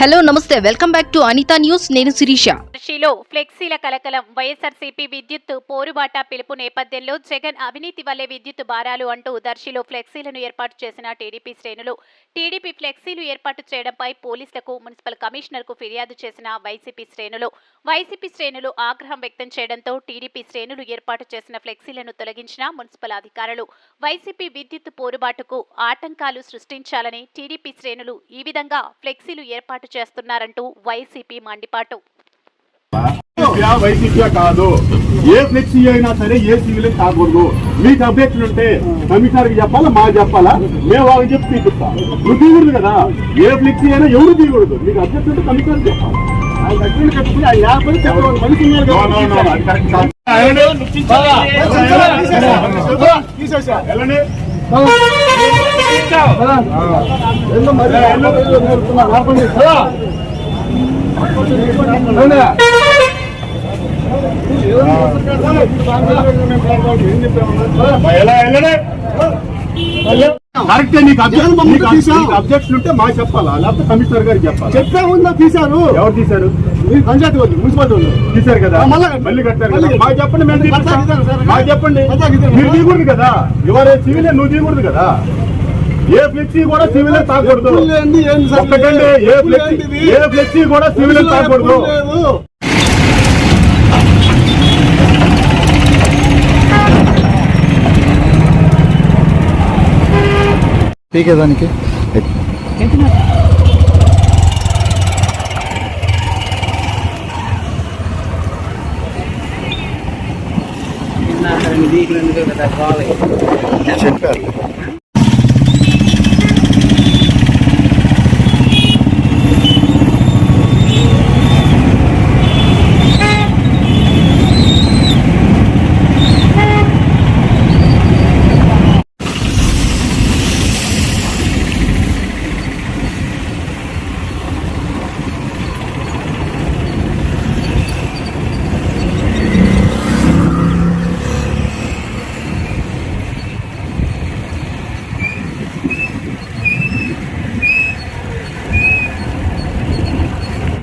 Hello నమస్తే. Welcome back to Anitha news. నేను శిరీష. దర్శిలో ఫ్లెక్సీల కలకలం. వైఎస్ఆర్సీపీ విద్యుత్ పోరుబాట పిలుపు నేపథ్యంలో జగన్ అవినీతి వల్లే విద్యుత్ భారాలు అంటూ దర్శిలో ఫ్లెక్సీలను ఏర్పాటు చేసిన టీడీపీ శ్రేణులు. టీడీపీ ఫ్లెక్సీలు ఏర్పాటు చేయడంపై పోలీసులకు మున్సిపల్ కమిషనర్కు ఫిర్యాదు చేసిన వైసీపీ శ్రేణులు. వైసీపీ శ్రేణులు ఆగ్రహం వ్యక్తం చేయడంతో టీడీపీ శ్రేణులు ఏర్పాటు చేసిన ఫ్లెక్సీలను తొలగించిన మున్సిపల్ అధికారులు. వైసీపీ విద్యుత్ పోరుబాటుకు ఆటంకాలు సృష్టించాలని టీడీపీ శ్రేణులు ఈ విధంగా ఫ్లెక్సీలు ఏర్పాటు చేస్తున్నారంటూ వైసీపీ మండిపాటు. వైసీపీయా కాదు. ఏ ఫ్లెక్సీ అయినా సరే ఏ సివిల్ కాకూడదు మీకు అభ్యర్థులు ఉంటే కమిషనర్కి చెప్పాలా మాకు చెప్పాలా? మేము వాళ్ళకి చెప్పి తీపిస్తాం. నువ్వు తీయకూడదు కదా. ఏ ఫ్లెక్సీ అయినా ఎవరు తీయకూడదు. మీకు అభ్యర్థులు ఉంటే కమిషనర్ చెప్పాలి. ఆయన కరెక్టే నీకు అబ్జెక్షన్ ఉంటే మాకు చెప్పాలా? లేకపోతే కమిషనర్ గారికి చెప్పాలి? చెప్పే ఉందా తీశారు. ఎవరు తీశారు? మీరు పంచాయతీ వాళ్ళు మున్సిపాలిటీ వాళ్ళు. తీశారు కదా. మళ్ళా మళ్ళీ కట్టారు. మాకు చెప్పండి మేము. మాకు చెప్పండి. మీరు తీయకూడదు కదా. ఇవరే సివిల్ నువ్వు తీయకూడదు కదా. ఏ ఫ్లెక్సీ కూడా సివిల్ తాకూడదు. ఒక్కటండి ఏ ఫ్లెక్సీ? ఏ ఫ్లెక్సీ కూడా సివిల్ తాకూడదు. లేదు. పీకేదానికి చెప్పారు.